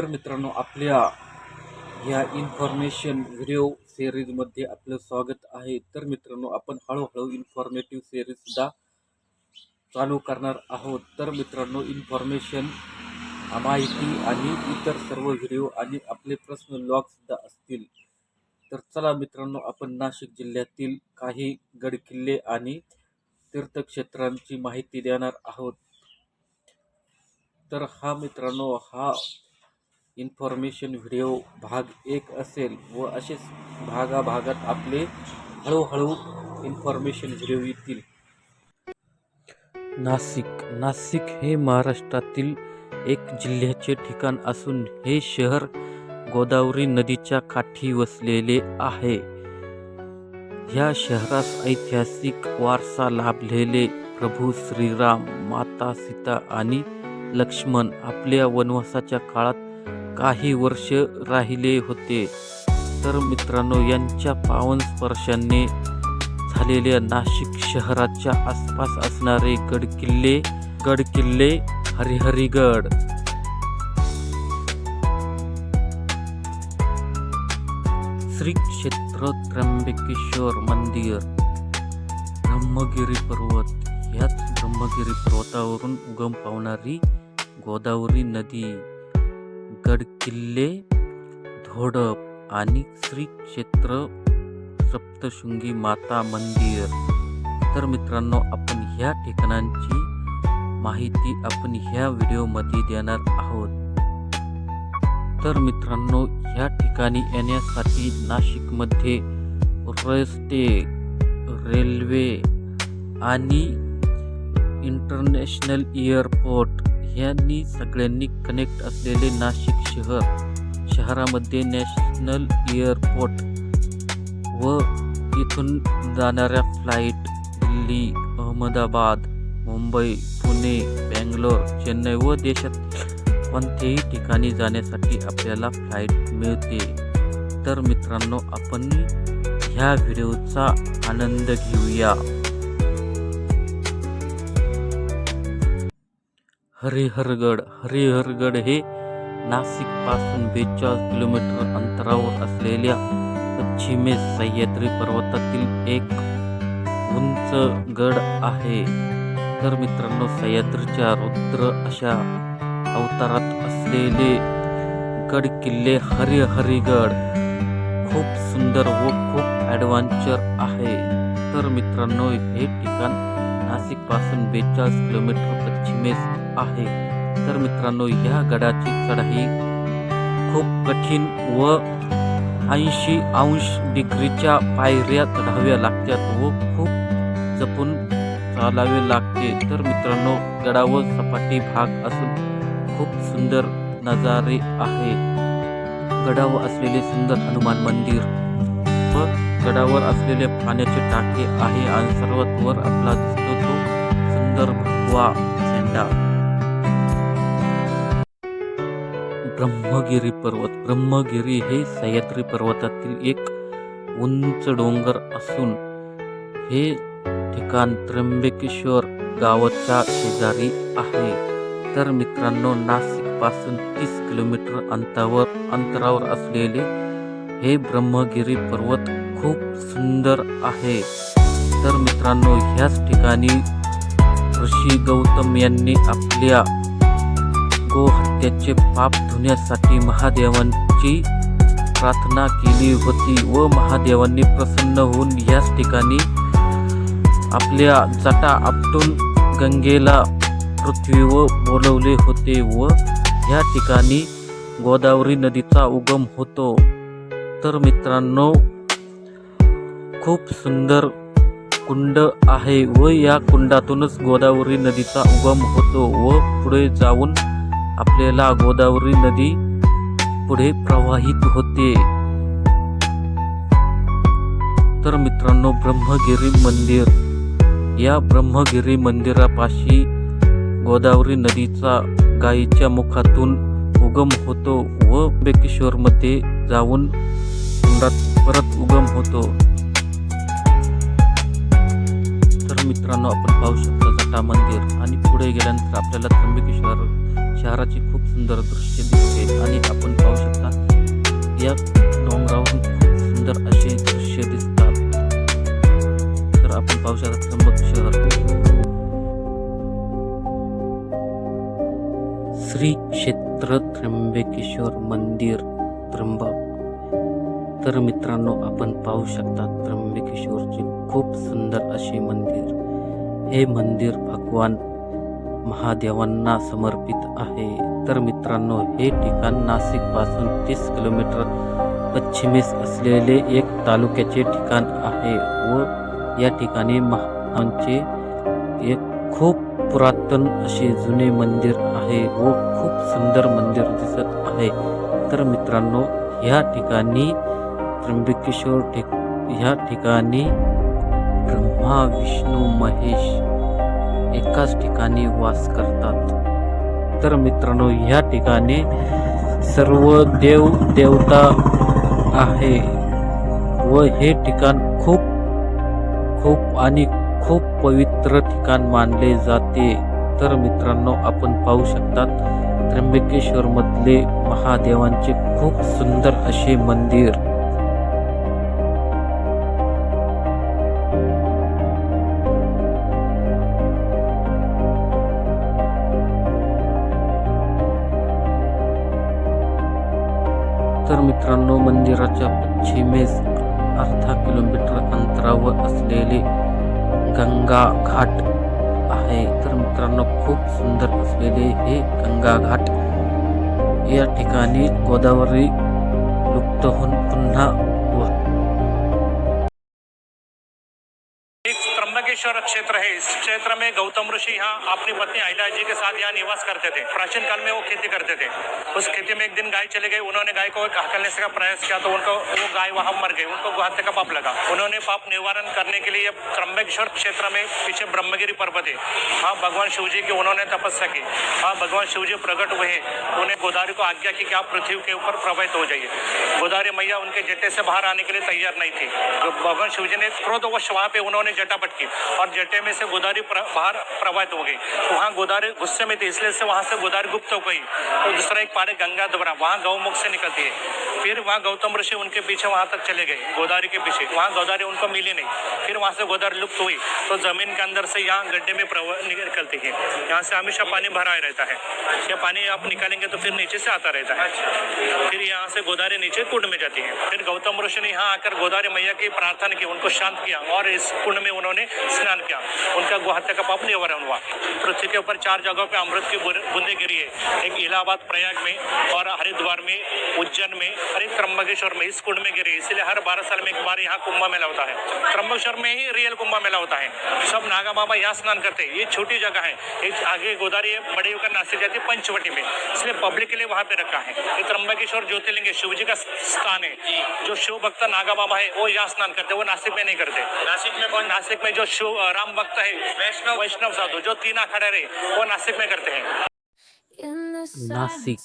तर मित्रांनो आपल्या या इन्फॉर्मेशन व्हिडिओ सिरीजमध्ये आपलं स्वागत आहे. तर मित्रांनो आपण हळूहळू इन्फॉर्मेटिव्ह सिरीजसुद्धा चालू करणार आहोत. तर मित्रांनो इन्फॉर्मेशन माहिती आणि इतर सर्व व्हिडिओ आणि आपले प्रश्न लॉगसुद्धा असतील. तर चला मित्रांनो आपण नाशिक जिल्ह्यातील काही गडकिल्ले आणि तीर्थक्षेत्रांची माहिती देणार आहोत. तर हा मित्रांनो हा इन्फॉर्मेशन व्हिडिओ भाग एक असेल व असेच भागाभागात आपले हळूहळू इन्फॉर्मेशन व्हिडिओ येतील. नाशिक नाशिक हे महाराष्ट्रातील एक जिल्ह्याचे ठिकाण असून हे शहर गोदावरी नदीच्या काठी वसलेले आहे. ह्या शहरास ऐतिहासिक वारसा लाभलेले प्रभू श्रीराम माता सीता आणि लक्ष्मण आपल्या वनवासाच्या काळात काही वर्ष राहिले होते. तर मित्रांनो यांच्या पावन स्पर्शाने झालेल्या नाशिक शहराच्या आसपास असणारे गडकिल्ले गडकिल्ले हरिहरिगड. श्री क्षेत्र त्र्यंबकेश्वर मंदिर ब्रह्मगिरी पर्वत. याच ब्रह्मगिरी पर्वतावरून उगम पावणारी गोदावरी नदी. गडकिल्ले धोडप आणि श्री क्षेत्र सप्तशृंगी माता मंदिर. तर मित्रांनो आपण ह्या ठिकाणांची माहिती आपण ह्या व्हिडिओमध्ये देणार आहोत. तर मित्रांनो ह्या ठिकाणी येण्यासाठी नाशिकमध्ये रस्ते रेल्वे आणि इंटरनॅशनल एअरपोर्ट ह्यांनी सगळ्यांनी कनेक्ट असलेले नाशिक शहर शहरामध्ये नॅशनल एअरपोर्ट व इथून जाणाऱ्या फ्लाईट दिल्ली अहमदाबाद मुंबई पुणे बँगलोर चेन्नई व देशात कोणत्याही ठिकाणी जाण्यासाठी आपल्याला फ्लाईट मिळते. तर मित्रांनो आपण ह्या व्हिडिओचा आनंद घेऊया. हरिहरगड हरिहरगड हे नाशिकपासून बेचाळीस किलोमीटर अंतरावर असलेल्या पश्चिमेस सह्याद्री पर्वतातील एक उंच गड आहे. तर मित्रांनो सह्याद्रीच्या रुद्र अशा अवतारात असलेले गड किल्ले हरिहरिगड खूप सुंदर व खूप ॲडव्हेंचर आहे. तर मित्रांनो हे ठिकाण नाशिकपासून बेचाळीस किलोमीटर पश्चिमेस आहे. तर मित्रांनो ह्या गडाची चढाई खूप कठीण व ऐंशी अंश डिग्रीच्या पायऱ्या चढाव्या लागतात व खूप जपून चालावे लागते. तर मित्रांनो गडावर सपाटी भाग असून खूप सुंदर नजारे आहे. गडावर असलेले सुंदर हनुमान मंदिर व गडावर असलेले पाण्याचे टाके आहे आणि सर्वात वर आपला दिसतो तो सुंदर भगवा झेंडा. ब्रह्मगिरी पर्वत. ब्रह्मगिरी हे सह्याद्री पर्वतातील एक उंच डोंगर असून हे ठिकाण त्र्यंबकेश्वर गावाच्या शेजारी आहे. तर मित्रांनो नाशिकपासून तीस किलोमीटर अंतरावर अंतरावर असलेले हे ब्रह्मगिरी पर्वत खूप सुंदर आहे. तर मित्रांनो ह्याच ठिकाणी ऋषी गौतम यांनी आपल्या त्याचे पाप धुण्यासाठी महादेवांची प्रार्थना केली होती व महादेवांनी प्रसन्न होऊन याच ठिकाणी आपल्या जटा आपटून गंगेला पृथ्वीवर बोलवले होते व या ठिकाणी गोदावरी नदीचा उगम होतो. तर मित्रांनो खूप सुंदर कुंड आहे व या कुंडातूनच गोदावरी नदीचा उगम होतो व पुढे जाऊन आपल्याला गोदावरी नदी पुढे प्रवाहित होते. तर मित्रांनो ब्रह्मगिरी मंदिर. या ब्रह्मगिरी मंदिरापाशी गोदावरी नदीचा गायीच्या मुखातून उगम होतो व बेकेश्वरमध्ये जाऊन कुंडात परत उगम होतो. तर मित्रांनो आपण पाहू शकतो जटा मंदिर आणि पुढे गेल्यानंतर आपल्याला त्र्यंबकेश्वर शहराचे खूप सुंदर दृश्य दिसते आणि आपण पाहू शकता या डोंगरावरून खूप सुंदर असे दृश्य दिसतात. तर आपण पाहू शकता त्र्यंबक शहर. श्री क्षेत्र त्र्यंबकेश्वर मंदिर त्र्यंबक. तर मित्रांनो आपण पाहू शकता त्र्यंबकेश्वरचे खूप सुंदर असे मंदिर. हे मंदिर भगवान महादेवांना समर्पित आहे. तर मित्रांनो हे ठिकाण नाशिकपासून तीस किलोमीटर पश्चिमेस असलेले एक तालुक्याचे ठिकाण आहे व या ठिकाणी महाराजांचे एक खूप पुरातन असे जुने मंदिर आहे व खूप सुंदर मंदिर दिसत आहे. तर मित्रांनो ह्या ठिकाणी त्र्यंबकेश्वर ठिक ह्या ठिकाणी ब्रह्मा विष्णू महेश एकाच ठिकाणी वास करतात. तर मित्रांनो ह्या ठिकाणी सर्व देव देवता आहे व हे ठिकाण खूप खूप आणि खूप पवित्र ठिकाण मानले जाते. तर मित्रांनो आपण पाहू शकतात त्र्यंबकेश्वरमधले महादेवांचे खूप सुंदर असे मंदिर. तर मित्रांनो मंदिराच्या पश्चिमेस अर्धा किलोमीटर अंतरावर असलेले गंगा घाट आहे. तर मित्रांनो खूप सुंदर असलेले हे गंगा घाट. या ठिकाणी गोदावरी लुप्त होऊन पुन्हा त्र्यंबकेश्वर क्षेत्र है। इस क्षेत्र में गौतम ऋषि यहाँ अपनी पत्नी अहिल्या जी के साथ यहाँ निवास करते थे। प्राचीन काल में वो खेती करते थे। उस खेती में एक दिन गाय चले गई। उन्होंने गाय को हकलने का प्रयास किया तो उनको वो गाय वहाँ मर गई। उनको गुहत्या का पाप लगा। उन्होंने पाप निवारण करने के लिए त्र्यंबकेश्वर क्षेत्र में पीछे ब्रह्मगिरी पर्वत है। वहाँ भगवान शिव जी की उन्होंने तपस्या की। हाँ भगवान शिव जी प्रकट हुए उन्हें गोदावरी को आज्ञा की कि आप पृथ्वी के ऊपर प्रवाहित हो जाइए। गोदावरी मैया उनके जटे से बाहर आने के लिए तैयार नहीं थी। भगवान शिव जी ने क्रोधवश वहाँ पे उन्होंने जटा पटकी और जटे में से गोदावरी बाहर प्रवाहित हो गई। वहाँ गोदावरी गुस्से में थी इसलिए से वहाँ से गोदावरी गुप्त हो गई। और दूसरा एक पारे गंगा दोबरा वहाँ गौमुख से निकलती है। फिर वहाँ गौतम ऋषि उनके पीछे वहाँ तक चले गए, गोदावरी के पीछे। वहाँ गोदावरी उनको मिली नहीं। फिर वहाँ से गोदावरी लुप्त हुई। तो ज़मीन के अंदर से यहाँ गड्ढे में प्रवा- निकलती है। यहाँ से हमेशा पानी भरा रहता है। ये पानी आप निकालेंगे तो फिर नीचे से आता रहता है। फिर यहाँ से गोदावरी नीचे कुंड में जाती है। फिर गौतम ऋषि ने यहाँ आकर गोदावरी मैया की प्रार्थना की, उनको शांत किया और इस कुंड में उन्होंने स्नान किया। उनका गुहत्या का पाप निवारण हुआ। पृथ्वी के ऊपर चार जगहों पर अमृत की बूंदें गिरी है। एक इलाहाबाद प्रयाग में और हरिद्वार में, उज्जैन में और एक त्र्यंबकेश्वर में इस कुंड में गिरी। इसलिए हर बारह साल में एक बार यहाँ कुंभ मेला होता है। त्र्यंबकेश्वर में ही रियल कुंभ मेला होता है। सब नागा बाबा यहाँ स्नान करते हैं। ये छोटी जगह है। एक आगे गोदावरी है बड़ी होकर नासिक जाती है पंचवटी में। इसलिए पब्लिक के लिए वहाँ पे रखा है। ये त्र्यंबकेश्वर ज्योतिर्लिंग है। शिव जी का स्थान है। जो शिव भक्त नागा बाबा है वो यहाँ स्नान करते हैं। वो नासिक में नहीं करते। नासिक में कौन? नासिक में जो शिव राम भक्त है वैष्णव वैष्णव साधु जो तीन अखाड़े रहे वो नासिक में करते हैं। नाशिक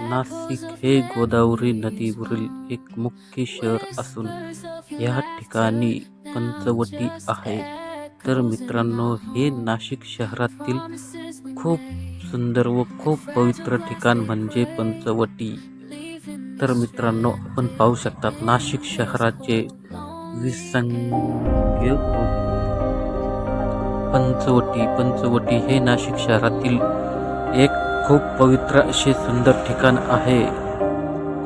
नाशिक हे गोदावरी नदीवरील एक मुख्य शहर असून या ठिकाणी पंचवटी आहे. तर मित्रांनो हे नाशिक शहरातील खूप सुंदर व खूप पवित्र ठिकाण म्हणजे पंचवटी. तर मित्रांनो आपण पाहू शकतात नाशिक शहराचे विसंग पंचवटी पंचवटी हे नाशिक शहरातील एक खूप पवित्र असे सुंदर ठिकाण आहे.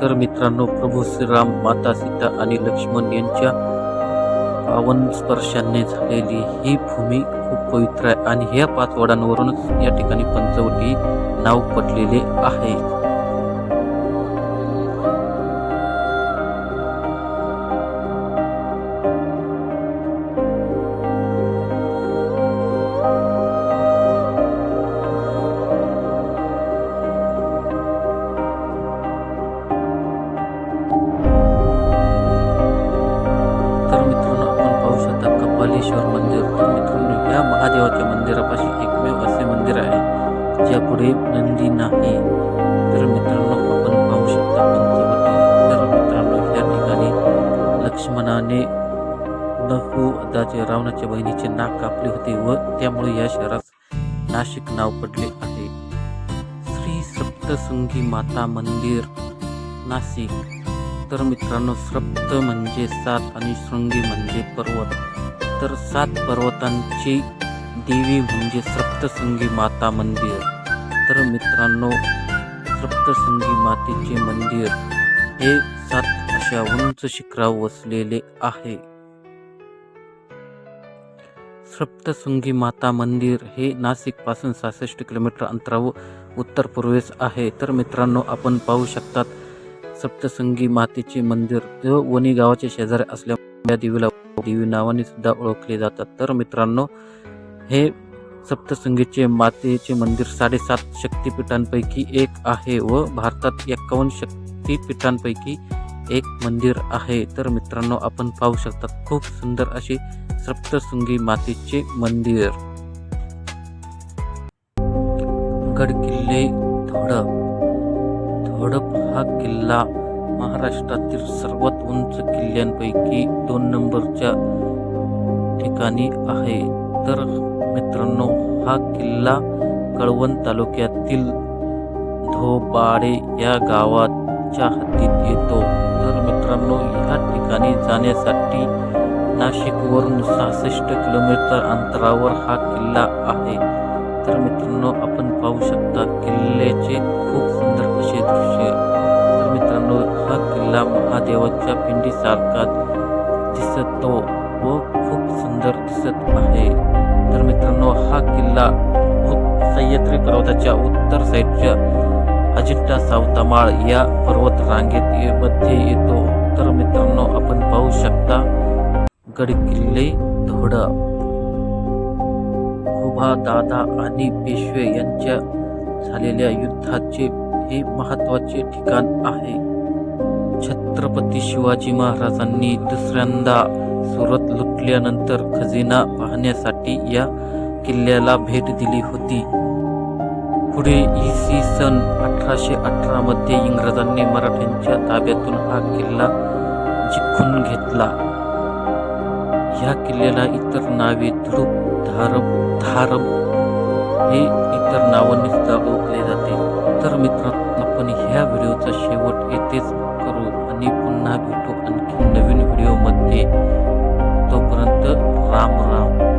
तर मित्रांनो प्रभू श्रीराम माता सीता आणि लक्ष्मण यांच्या पावन स्पर्शाने झालेली ही भूमी खूप पवित्र आहे आणि ह्या पाच वडांवरूनच या ठिकाणी पंचवटी नाव पडलेले आहे. मनाने नहू रावणाच्या बहिणीचे नाक कापले होते व त्यामुळे या शहरास नाशिक नाव पडले आहे. सप्तशृंगी माता मंदिर नाशिक. तर मित्रांनो सप्त म्हणजे सात आणि शृंगी म्हणजे पर्वत. तर सात पर्वतांची देवी म्हणजे सप्तशृंगी माता मंदिर. तर मित्रांनो सप्तसंगी मातेचे मंदिर हे सात अशा उंच शिखरावर वसलेले आहे. सप्तशृंगी माता मंदिर हे नाशिकपासून सहासष्ट किलोमीटर अंतरावर उत्तर पूर्वेस आहे. तर मित्रांनो आपण पाहू शकतात सप्तशृंगी मातेचे मंदिर. वणी गावाच्या शेजारी असल्यामुळे या देवीला देवी नावाने सुद्धा ओळखले जातात. तर मित्रांनो हे सप्तशृंगीचे मातेचे मंदिर साडेसात शक्तिपीठांपैकी एक आहे व भारतात एक्कावन्न शक्तिपीठांपैकी एक मंदिर आहे. तर मित्रांनो आपण पाहू शकता खूप सुंदर असे सप्तशृंगी मातेचे मंदिर. गडकिल्ले धोडप. धोडप हा किल्ला महाराष्ट्रातील सर्वात उंच किल्ल्यांपैकी दोन नंबरच्या ठिकाणी आहे. तर मित्रांनो हा किल्ला कळवण तालुक्यातील धोबाडे या गावाच्या हद्दीत येतो. मित्रांनो ह्या ठिकाणी जाण्यासाठी नाशिकवरून सहासष्ट किलोमीटर अंतरावर हा किल्ला आहे. तर मित्रांनो आपण पाहू शकता किल्ल्याचे खूप सुंदर असे दृश्य. तर मित्रांनो हा किल्ला महादेवाच्या पिंडीसारखा दिसतो व खूप सुंदर दिसत आहे. तर मित्रांनो हा किल्ला सह्याद्री पर्वताच्या उत्तर साईडच्या अजिंठा सावतामाळ या पर्वत रांगेत ये- मध्ये येतो. तर मित्रांनो आपण पाहू शकता गडकिल्ले धोडा. उभा दादा आणि पेशवे यांच्या झालेल्या युद्धाचे हे महत्त्वाचे ठिकाण आहे. छत्रपती शिवाजी महाराजांनी दुसऱ्यांदा सुरत लुटल्यानंतर खजिना पाहण्यासाठी या किल्ल्याला भेट दिली होती. पुढे इसवी सन अठराशे अठरामध्ये इंग्रजांनी मराठ्यांच्या ताब्यातून हा किल्ला जिंकून घेतला. ह्या किल्ल्याला इतर नावे ध्रुप धारप धारप हे इतर नावांनीच सुद्धा ओळखले जाते. तर मित्रांनो आपण ह्या व्हिडिओचा शेवट येथेच करू आणि पुन्हा भेटू आणखी नवीन व्हिडिओमध्ये. तोपर्यंत राम राम.